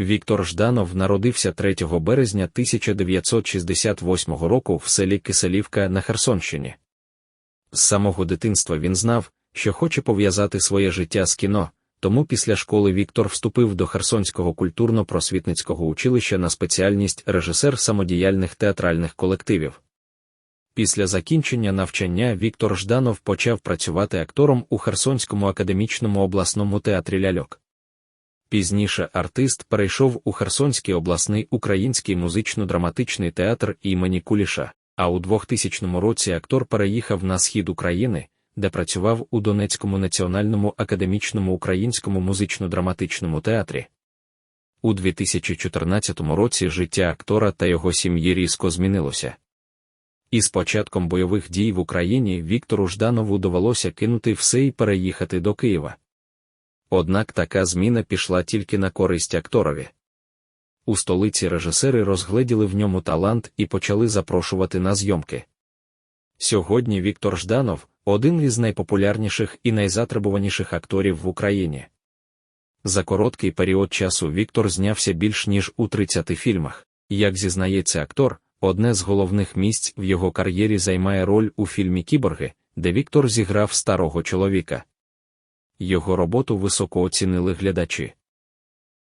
Віктор Жданов народився 3 березня 1968 року в селі Киселівка на Херсонщині. З самого дитинства він знав, що хоче пов'язати своє життя з кіно, тому після школи Віктор вступив до Херсонського культурно-просвітницького училища на спеціальність режисер самодіяльних театральних колективів. Після закінчення навчання Віктор Жданов почав працювати актором у Херсонському академічному обласному театрі ляльок. Пізніше артист перейшов у Херсонський обласний український музично-драматичний театр імені Куліша, а у 2000 році актор переїхав на схід України, де працював у Донецькому національному академічному українському музично-драматичному театрі. У 2014 році життя актора та його сім'ї різко змінилося. Із початком бойових дій в Україні Віктору Жданову довелося кинути все і переїхати до Києва. Однак така зміна пішла тільки на користь акторові. У столиці режисери розгледіли в ньому талант і почали запрошувати на зйомки. Сьогодні Віктор Жданов один із найпопулярніших і найзатребуваніших акторів в Україні. За короткий період часу Віктор знявся більш ніж у 30 фільмах. Як зізнається актор, одне з головних місць в його кар'єрі займає роль у фільмі Кіборги, де Віктор зіграв старого чоловіка. Його роботу високо оцінили глядачі.